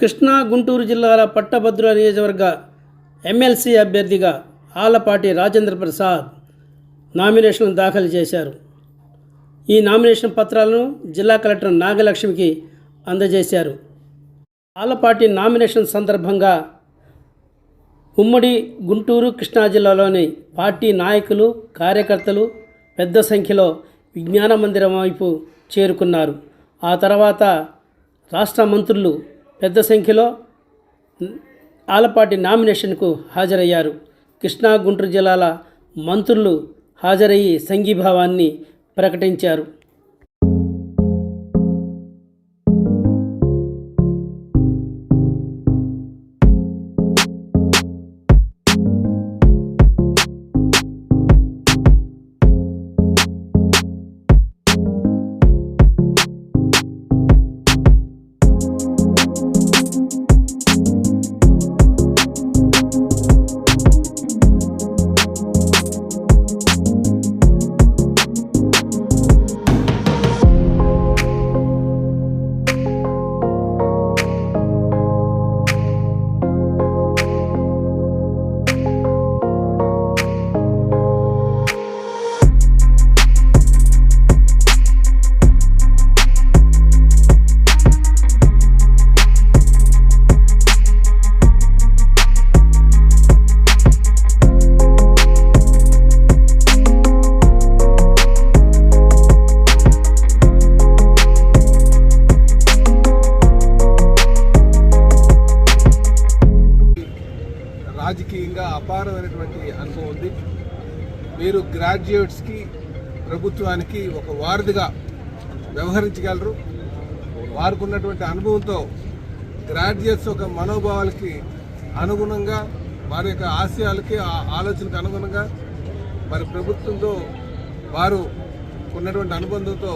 కృష్ణా గుంటూరు జిల్లాల పట్టభద్రుల నియోజకవర్గ ఎమ్మెల్సీ అభ్యర్థిగా ఆలపాటి రాజేంద్ర ప్రసాద్ నామినేషన్లు దాఖలు చేశారు. ఈ నామినేషన్ పత్రాలను జిల్లా కలెక్టర్ నాగలక్ష్మికి అందజేశారు. ఆలపాటి నామినేషన్ సందర్భంగా ఉమ్మడి గుంటూరు కృష్ణా జిల్లాలోని పార్టీ నాయకులు కార్యకర్తలు పెద్ద సంఖ్యలో విజ్ఞాన మందిరం వైపు చేరుకున్నారు. ఆ తర్వాత రాష్ట్ర మంత్రులు పెద్ద సంఖ్యలో ఆలపాటి నామినేషన్కు హాజరయ్యారు. కృష్ణా గుంటూరు జిల్లాల మంత్రులు హాజరయ్యి సంఘీభావాన్ని ప్రకటించారు. అపారమైనటువంటి అనుభవం ఉంది. మీరు గ్రాడ్యుయేట్స్కి ప్రభుత్వానికి ఒక వారధిగా వ్యవహరించగలరు. వారికి ఉన్నటువంటి అనుభవంతో గ్రాడ్యుయేట్స్ ఒక మనోభావాలకి అనుగుణంగా వారి యొక్క ఆశయాలకి ఆ ఆలోచనకు అనుగుణంగా మరి ప్రభుత్వంతో వారు ఉన్నటువంటి అనుబంధంతో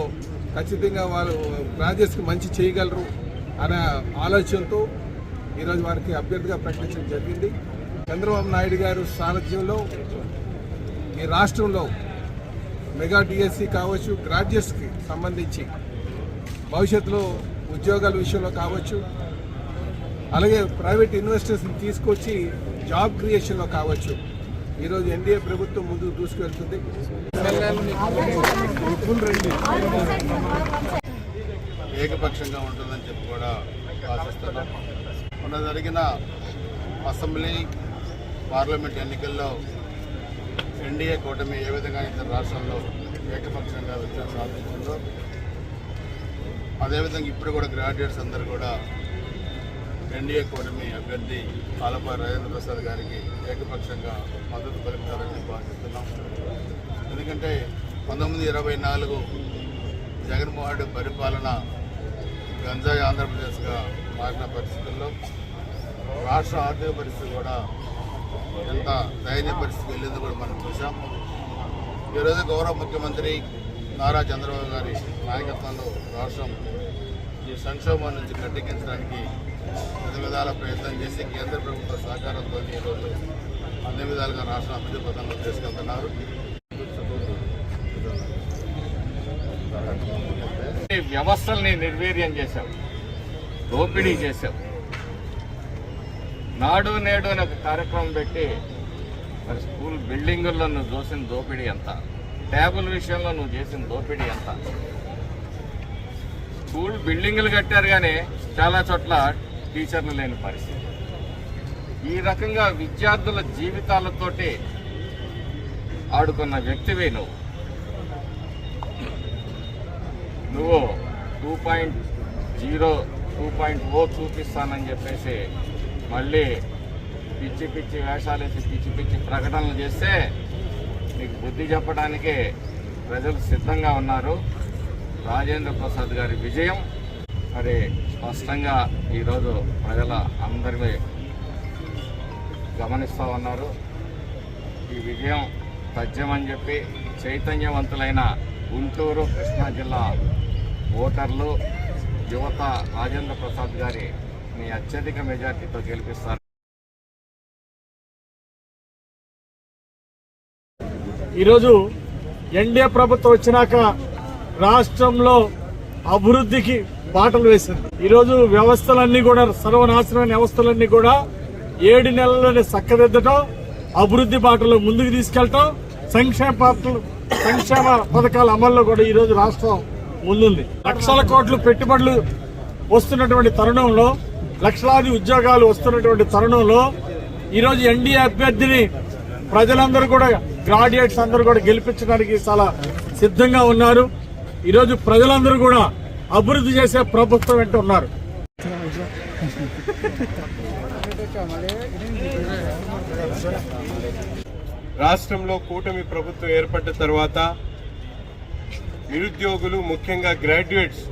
ఖచ్చితంగా వారు గ్రాడ్యుయేట్స్కి మంచి చేయగలరు అనే ఆలోచనతో ఈరోజు వారికి అభ్యర్థిగా ప్రకటించడం జరిగింది. చంద్రబాబు నాయుడు గారు సారథ్యంలో ఈ రాష్ట్రంలో మెగా డిఎస్సి కావచ్చు గ్రాడ్యుయేట్స్కి సంబంధించి భవిష్యత్తులో ఉద్యోగాల విషయంలో కావచ్చు అలాగే ప్రైవేట్ ఇన్వెస్టర్స్ని తీసుకొచ్చి జాబ్ క్రియేషన్లో కావచ్చు. ఈరోజు ఎన్డీఏ ప్రభుత్వం ముందుకు దూసుకెళ్తుంది ఏకపక్షంగా ఉంటుందని చెప్పి కూడా ఆశిస్తున్నాం. మొన్న జరిగిన అసెంబ్లీ పార్లమెంట్ ఎన్నికల్లో ఎన్డీఏ కూటమి ఏ విధంగా ఇతర రాష్ట్రంలో ఏకపక్షంగా విజయం సాధించిందో అదేవిధంగా ఇప్పుడు కూడా గ్రాడ్యుయేట్స్ అందరూ కూడా ఎన్డీఏ కూటమి అభ్యర్థి ఆలపా రాజేంద్ర ప్రసాద్ గారికి ఏకపక్షంగా మద్దతు పలుకుతారని భావిస్తున్నాం. ఎందుకంటే పంతొమ్మిది ఇరవై నాలుగు జగన్మోహన్ రెడ్డి పరిపాలన గంజాయి ఆంధ్రప్రదేశ్గా మారిన పరిస్థితుల్లో రాష్ట్ర ఆర్థిక పరిస్థితి కూడా ఎంత దయనీయ పరిస్థితి వెళ్ళింది కూడా మనం చూసాం ఈరోజు గౌరవ ముఖ్యమంత్రి నారా చంద్రబాబు గారి నాయకత్వంలో రాష్ట్రం ఈ సంక్షోభం నుంచి గట్టెక్కించడానికి వివిధ విధాల ప్రయత్నం చేసి కేంద్ర ప్రభుత్వ సహకారంతో ఈరోజు అన్ని విధాలుగా రాష్ట్రం అభివృద్ధి పథంలో తీసుకెళ్తున్నారు. వ్యవస్థల్ని నిర్వీర్యం చేశాం. దోపిడీ చేశాం. నాడు నేడు అనే ఒక కార్యక్రమం పెట్టి మరి స్కూల్ బిల్డింగుల్లో నువ్వు చూసిన దోపిడీ ఎంత? ట్యాబుల విషయంలో నువ్వు చేసిన దోపిడీ ఎంత? స్కూల్ బిల్డింగులు కట్టారు కానీ చాలా చోట్ల టీచర్లు లేని పరిస్థితి. ఈ రకంగా విద్యార్థుల జీవితాలతోటి ఆడుకున్న వ్యక్తివే నువ్వు. నువ్వు two point zero two point O చూపిస్తానని చెప్పేసి మళ్ళీ పిచ్చి పిచ్చి వేషాలు వేసి పిచ్చి పిచ్చి ప్రకటనలు చేస్తే నీకు బుద్ధి చెప్పడానికి ప్రజలు సిద్ధంగా ఉన్నారు. రాజేంద్ర ప్రసాద్ గారి విజయం. మరి స్పష్టంగా ఈరోజు ప్రజల అందరినీ గమనిస్తూ ఉన్నారు. ఈ విజయం తథ్యమని చెప్పి చైతన్యవంతులైన గుంటూరు కృష్ణా జిల్లా ఓటర్లు యువత రాజేంద్ర ప్రసాద్ గారి మీ అత్యధిక మెజార్టీతో గెలిపిస్తారు. ఈరోజు ఎన్డీఏ ప్రభుత్వం వచ్చినాక రాష్ట్రంలో అభివృద్ధికి బాటలు వేసింది. ఈరోజు వ్యవస్థలన్నీ కూడా సర్వనాశనమైన వ్యవస్థలన్నీ కూడా ఏడు నెలల్లోనే చక్కదిద్దటం అభివృద్ధి బాటలో ముందుకు తీసుకెళ్ళటం సంక్షేమ పాత్రలు సంక్షేమ పథకాల అమల్లో కూడా ఈరోజు రాష్ట్రం ముందుంది. లక్షల కోట్లు పెట్టుబడులు వస్తున్నటువంటి తరుణంలో లక్షలాది ఉద్యోగాలు వస్తున్నటువంటి తరుణంలో ఈరోజు ఎన్డీఏ అభ్యర్థిని ప్రజలందరూ కూడా గ్రాడ్యుయేట్స్ అందరూ కూడా గెలిపించడానికి చాలా సిద్ధంగా ఉన్నారు. ఈరోజు ప్రజలందరూ కూడా అభివృద్ధి చేసే ప్రభుత్వం వెంట ఉన్నారు. రాష్ట్రంలో కూటమి ప్రభుత్వం ఏర్పడ్డ తర్వాత నిరుద్యోగులు ముఖ్యంగా గ్రాడ్యుయేట్స్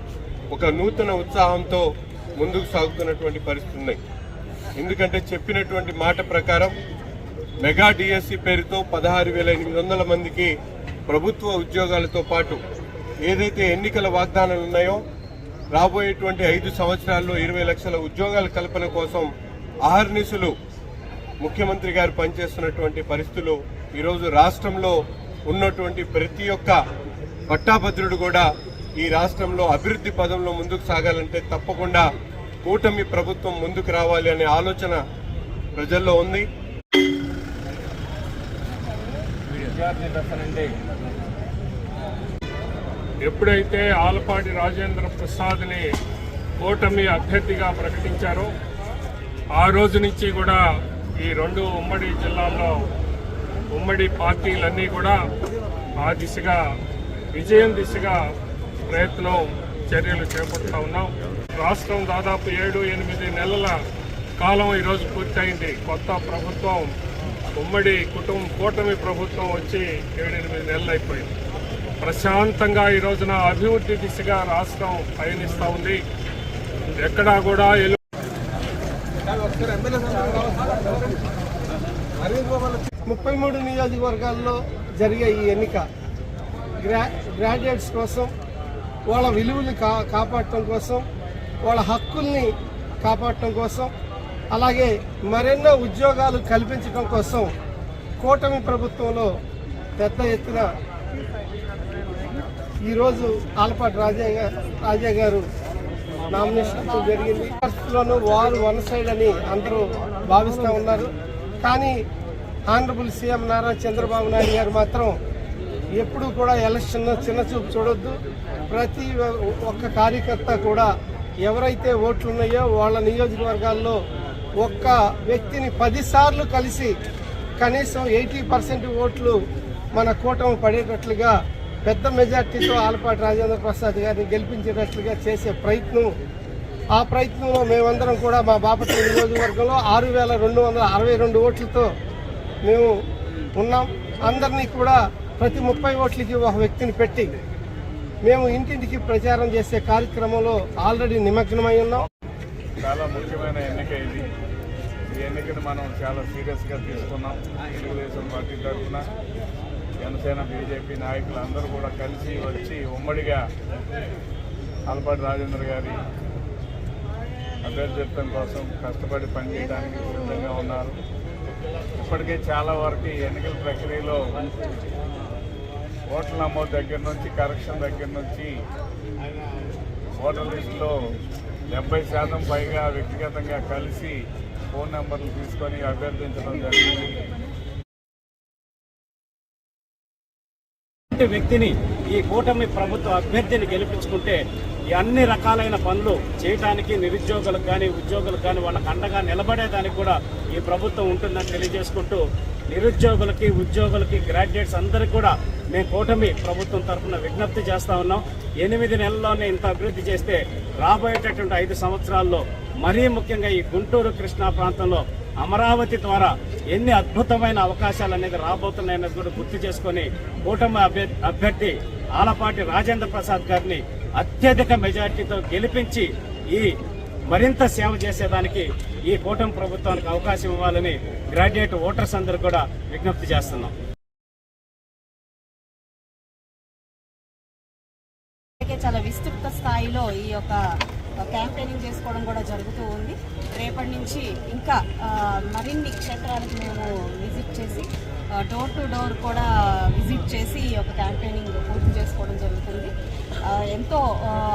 ఒక నూతన ఉత్సాహంతో ముందుకు సాగుతున్నటువంటి పరిస్థితులు ఉన్నాయి. ఎందుకంటే చెప్పినటువంటి మాట ప్రకారం మెగా డిఎస్సి పేరుతో పదహారు వేల ఎనిమిది వందల మందికి ప్రభుత్వ ఉద్యోగాలతో పాటు ఏదైతే ఎన్నికల వాగ్దానాలు ఉన్నాయో రాబోయేటువంటి ఐదు సంవత్సరాల్లో ఇరవై లక్షల ఉద్యోగాల కల్పన కోసం అహర్నిశలు ముఖ్యమంత్రి గారు పనిచేస్తున్నటువంటి పరిస్థితులు ఈరోజు రాష్ట్రంలో ఉన్నటువంటి ప్రతి ఒక్క పట్టాభద్రుడు కూడా ఈ రాష్ట్రంలో అభివృద్ధి పదంలో ముందుకు సాగాలంటే తప్పకుండా కూటమి ప్రభుత్వం ముందుకు రావాలి అనే ఆలోచన ప్రజల్లో ఉంది. ఎప్పుడైతే ఆలపాటి రాజేంద్ర ప్రసాద్ని కూటమి అభ్యర్థిగా ప్రకటించారో ఆ రోజు నుంచి కూడా ఈ రెండు ఉమ్మడి జిల్లాల్లో ఉమ్మడి పార్టీలన్నీ కూడా ఆ దిశగా విజయం దిశగా ప్రయత్నం చర్యలు చేపడుతూ ఉన్నాం. రాష్ట్రం దాదాపు ఏడు ఎనిమిది నెలల కాలం ఈరోజు పూర్తయింది. కొత్త ప్రభుత్వం ఉమ్మడి కుటుంబ కూటమి ప్రభుత్వం వచ్చి ఏడెనిమిది నెలలు అయిపోయింది. ప్రశాంతంగా ఈ రోజున అభివృద్ధి దిశగా రాష్ట్రం పయనిస్తూ ఉంది. ఎక్కడా కూడా ఎలు ముప్పై మూడు నియోజకవర్గాల్లో జరిగే ఈ ఎన్నిక. గ్రా గ్రాడ్యుయేట్స్ కోసం వాళ్ళ విలువలు కా కాపాడటం కోసం వాళ్ళ హక్కుల్ని కాపాడటం కోసం అలాగే మరెన్నో ఉద్యోగాలు కల్పించడం కోసం కూటమి ప్రభుత్వంలో పెద్ద ఎత్తున ఈరోజు ఆలపాటి రాజా రాజా గారు నామినేషన్ జరిగింది. పరిస్థితుల్లోనూ వారు వన్ సైడ్ అని అందరూ భావిస్తూ ఉన్నారు. కానీ ఆనరబుల్ సీఎం నారా చంద్రబాబు నాయుడు గారు మాత్రం ఎప్పుడు కూడా ఎలక్షన్ చిన్న చూపు చూడొద్దు. ప్రతి ఒక్క కార్యకర్త కూడా ఎవరైతే ఓట్లు ఉన్నాయో వాళ్ళ నియోజకవర్గాల్లో ఒక్క వ్యక్తిని పదిసార్లు కలిసి కనీసం ఎయిటీ పర్సెంట్ ఓట్లు మన కూటమి పడేటట్లుగా పెద్ద మెజార్టీతో ఆలపాటి రాజేంద్ర ప్రసాద్ గారిని గెలిపించేటట్లుగా చేసే ప్రయత్నం. ఆ ప్రయత్నంలో మేమందరం కూడా మా బాపట్ల నియోజకవర్గంలో ఆరు వేల రెండు వందల అరవై రెండు ఓట్లతో మేము ఉన్నాం. అందరినీ కూడా ప్రతి ముప్పై ఓట్లకి ఒక వ్యక్తిని పెట్టి మేము ఇంటింటికి ప్రచారం చేసే కార్యక్రమంలో ఆల్రెడీ నిమగ్నమై ఉన్నాం. చాలా ముఖ్యమైన ఎన్నిక ఇది. ఈ ఎన్నికను మనం చాలా సీరియస్గా తీసుకున్నాం. తెలుగుదేశం పార్టీ తరఫున. జనసేన బీజేపీ నాయకులు అందరూ కూడా కలిసి వచ్చి ఉమ్మడిగా అల్పాటి రాజేంద్ర గారి అభ్యర్థిత్వం కోసం కష్టపడి పనిచేయడానికి సిద్ధంగా ఉన్నారు. ఇప్పటికే చాలా వరకు ఎన్నికల ప్రక్రియలో ఓట్ల నమోదు దగ్గర నుంచి కరెక్షన్ దగ్గర నుంచి ఓటర్ లిస్టులో డెబ్బై శాతం పైగా వ్యక్తిగతంగా కలిసి ఫోన్ నెంబర్లు తీసుకొని అభ్యర్థించడం జరిగింది. ఇలాంటి వ్యక్తిని ఈ కూటమి ప్రభుత్వ అభ్యర్థిని గెలిపించుకుంటే ఈ అన్ని రకాలైన పనులు చేయడానికి నిరుద్యోగులకు కానీ ఉద్యోగులకు కానీ వాళ్ళకు అండగా నిలబడేదానికి కూడా ఈ ప్రభుత్వం ఉంటుందని తెలియజేసుకుంటూ నిరుద్యోగులకి ఉద్యోగులకి గ్రాడ్యుయేట్స్ అందరికీ కూడా మేము కూటమి ప్రభుత్వం తరఫున విజ్ఞప్తి చేస్తూ ఉన్నాం. ఎనిమిది నెలల్లోనే ఇంత అభివృద్ధి చేస్తే రాబోయేటటువంటి ఐదు సంవత్సరాల్లో మరీ ముఖ్యంగా ఈ గుంటూరు కృష్ణా ప్రాంతంలో అమరావతి ద్వారా ఎన్ని అద్భుతమైన అవకాశాలు అనేది రాబోతున్నాయన్నది కూడా గుర్తు చేసుకొని కూటమి అభ్యర్థి ఆలపాటి రాజేంద్ర ప్రసాద్ గారిని అత్యధిక మెజార్టీతో గెలిపించి ఈ మరింత సేవ చేసేదానికి ఈ కూటమి ప్రభుత్వానికి అవకాశం ఇవ్వాలని గ్రాడ్యుయేట్ ఓటర్స్ అందరూ కూడా విజ్ఞప్తి చేస్తున్నాం. చాలా విస్తృత స్థాయిలో ఈ యొక్క క్యాంపెయినింగ్ చేసుకోవడం కూడా జరుగుతూ ఉంది. రేపటి నుంచి ఇంకా మరిన్ని క్షేత్రాలకు మేము విజిట్ చేసి డోర్ టు డోర్ కూడా విజిట్ చేసి ఈ యొక్క క్యాంపెయినింగ్ పూర్తి చేసుకోవడం జరుగుతుంది. ఎంతో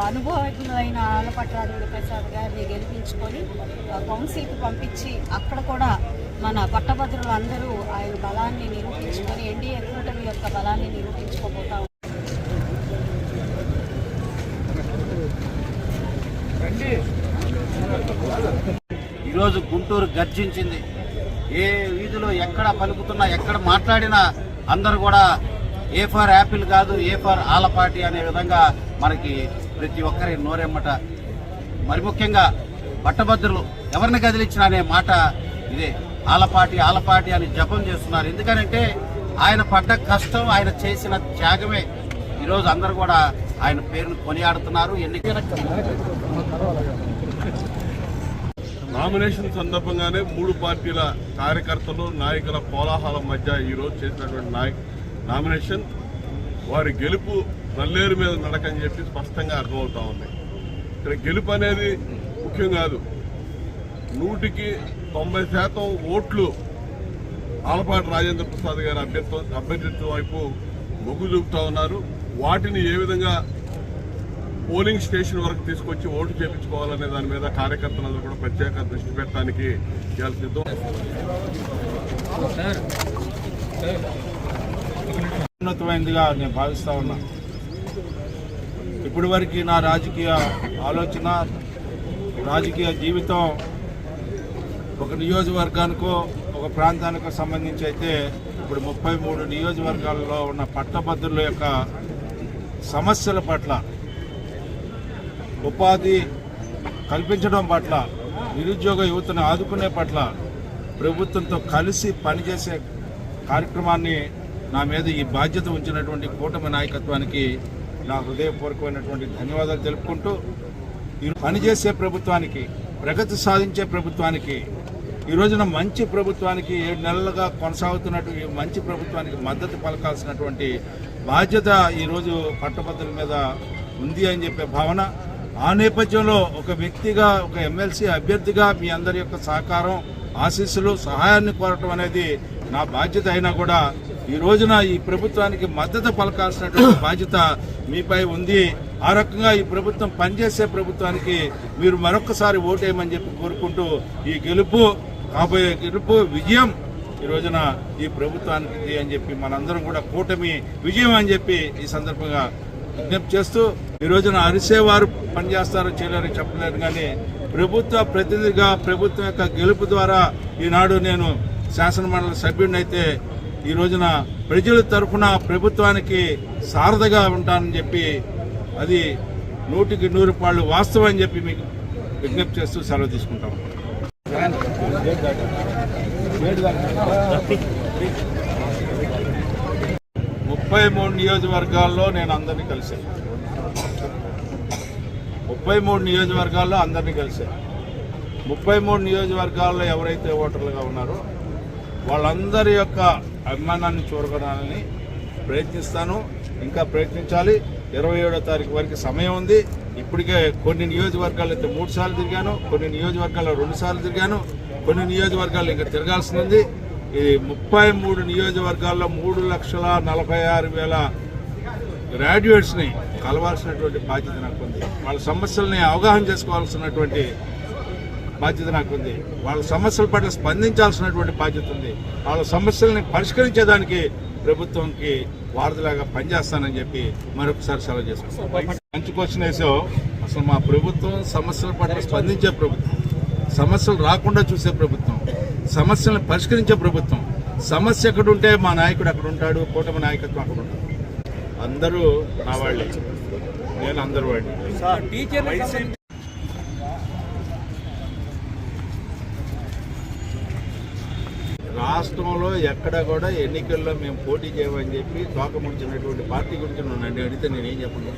అనుభవజ్ఞులైన ఆలపట్రాజుడు ప్రసాద్ గారిని గెలిపించుకొని కౌన్సిల్కి పంపించి అక్కడ కూడా మన పట్టభద్రులు అందరూ ఆయన బలాన్ని నిరూపించుకొని ఎన్డీఏ కూటమి యొక్క బలాన్ని నిరూపించుకోబోతా ఉన్నారు. ఈరోజు గుంటూరు గర్జించింది. ఏ వీధిలో ఎక్కడ పలుకుతున్నా ఎక్కడ మాట్లాడినా అందరూ కూడా ఏ ఫర్ యాపిల్ కాదు ఏ ఫర్ ఆలపాటి అనే విధంగా మనకి ప్రతి ఒక్కరి నోరెమ్మట. మరి ముఖ్యంగా పట్టభద్రులు ఎవరిని కదిలించిన అనే మాట ఇదే. ఆలపాటి ఆలపాటి అని జపం చేస్తున్నారు. ఎందుకనంటే ఆయన పడ్డ కష్టం ఆయన చేసిన త్యాగమే. ఈరోజు అందరూ కూడా ఆయన పేరును కొనియాడుతున్నారు. ఎన్నికైనా నామినేషన్ సందర్భంగానే మూడు పార్టీల కార్యకర్తలు నాయకుల కోలాహలం మధ్య ఈరోజు చేసినటువంటి నాయక్ నామినేషన్ వారి గెలుపు నల్లేరు మీద నడకని చెప్పి స్పష్టంగా అర్థమవుతా ఉంది. ఇక్కడ గెలుపు అనేది ముఖ్యం కాదు. నూటికి తొంభై శాతం ఓట్లు ఆలపాటి రాజేంద్ర ప్రసాద్ గారి అభ్యర్థి అభ్యర్థిత్వం వైపు మొగ్గు చూపుతా ఉన్నారు. వాటిని ఏ విధంగా పోలింగ్ స్టేషన్ వరకు తీసుకొచ్చి ఓటు చేయించుకోవాలనే దాని మీద కార్యకర్తలందరూ కూడా ప్రత్యేక దృష్టి పెట్టడానికి ఇవాళ సిద్ధం. ఉన్నతమైనదిగా నేను భావిస్తా ఉన్నా. ఇప్పటి వరకు నా రాజకీయ ఆలోచన రాజకీయ జీవితం ఒక నియోజకవర్గానికో ఒక ప్రాంతానికో సంబంధించి అయితే ఇప్పుడు ముప్పై మూడు నియోజకవర్గాల్లో ఉన్న పట్టభద్రుల యొక్క సమస్యల పట్ల ఉపాధి కల్పించడం పట్ల నిరుద్యోగ యువతను ఆదుకునే పట్ల ప్రభుత్వంతో కలిసి పనిచేసే కార్యక్రమాన్ని నా మీద ఈ బాధ్యత ఉంచినటువంటి కూటమి నాయకత్వానికి నా హృదయపూర్వకమైనటువంటి ధన్యవాదాలు తెలుపుకుంటూ ఈ పనిచేసే ప్రభుత్వానికి ప్రగతి సాధించే ప్రభుత్వానికి ఈ రోజున మంచి ప్రభుత్వానికి ఏడు నెలలుగా కొనసాగుతున్నట్టు ఈ మంచి ప్రభుత్వానికి మద్దతు పలకాల్సినటువంటి బాధ్యత ఈరోజు పట్టభద్రుల మీద ఉంది అని చెప్పే భావన ఆ నేపథ్యంలో ఒక వ్యక్తిగా ఒక ఎమ్మెల్సీ అభ్యర్థిగా మీ అందరి యొక్క సహకారం ఆశీస్సులు సహాయాన్ని కోరటం అనేది నా బాధ్యత అయినా కూడా ఈ రోజున ఈ ప్రభుత్వానికి మద్దతు పలకాల్సినటువంటి బాధ్యత మీపై ఉంది. ఆ రకంగా ఈ ప్రభుత్వం పనిచేసే ప్రభుత్వానికి మీరు మరొకసారి ఓటేయమని చెప్పి కోరుకుంటూ ఈ గెలుపు కాబోయే గెలుపు విజయం ఈ రోజున ఈ ప్రభుత్వానికి అని చెప్పి మనందరం కూడా కూటమి విజయం అని చెప్పి ఈ సందర్భంగా విజ్ఞప్తి చేస్తూ ఈ రోజున అరిసేవారు పనిచేస్తారో చేయలేరు చెప్పలేరు కానీ ప్రభుత్వ ప్రతినిధిగా ప్రభుత్వం యొక్క గెలుపు ద్వారా ఈనాడు నేను శాసనమండలి సభ్యుడినైతే ఈ రోజున ప్రజల తరఫున ప్రభుత్వానికి సారథగా ఉంటానని చెప్పి అది నూటికి నూరు పాళ్ళు వాస్తవం అని చెప్పి మీకు విజ్ఞప్తి చేస్తూ సెలవు తీసుకుంటాం. ముప్పై మూడు నియోజకవర్గాల్లో నేను అందరినీ కలిశాను. ముప్పై మూడు నియోజకవర్గాల్లో అందరినీ కలిశాను. ముప్పై మూడు నియోజకవర్గాల్లో ఎవరైతే ఓటర్లుగా ఉన్నారో వాళ్ళందరి యొక్క అభిమానాన్ని చూరగడాలని ప్రయత్నిస్తాను. ఇంకా ప్రయత్నించాలి. ఇరవై ఏడో తారీఖు వరకు సమయం ఉంది. ఇప్పటికే కొన్ని నియోజకవర్గాలు అయితే మూడు సార్లు తిరిగాను కొన్ని నియోజకవర్గాల్లో రెండు సార్లు తిరిగాను కొన్ని నియోజకవర్గాలు ఇంకా తిరగాల్సి ఉంది. ఈ ముప్పై మూడు నియోజకవర్గాల్లో మూడు లక్షల నలభై ఆరు వేల గ్రాడ్యుయేట్స్ని కలవాల్సినటువంటి బాధ్యత నాకు ఉంది వాళ్ళ సమస్యల్ని అవగాహన చేసుకోవాల్సినటువంటి బాధ్యత నాకుంది. వాళ్ళ సమస్యల పట్ల స్పందించాల్సినటువంటి బాధ్యత ఉంది. వాళ్ళ సమస్యల్ని పరిష్కరించేదానికి ప్రభుత్వంకి వారధిలాగా పనిచేస్తానని చెప్పి మరొకసారి సెలవు చేసుకుంటాం మంచి క్వశ్చన్ వేసావు. అసలు మా ప్రభుత్వం సమస్యల పట్ల స్పందించే ప్రభుత్వం. సమస్యలు రాకుండా చూసే ప్రభుత్వం. సమస్యలను పరిష్కరించే ప్రభుత్వం. సమస్య ఎక్కడుంటే మా నాయకుడు అక్కడ ఉంటాడు కూటమి నాయకత్వం అక్కడ ఉంటాడు అందరూ నా వాళ్ళే. నేను అందరు వాడిని రాష్ట్రంలో ఎక్కడ కూడా ఎన్నికల్లో మేము పోటీ చేయమని చెప్పి తోకముంచినటువంటి పార్టీ గురించి నన్ను అడిగితే నేనేం చెప్పను.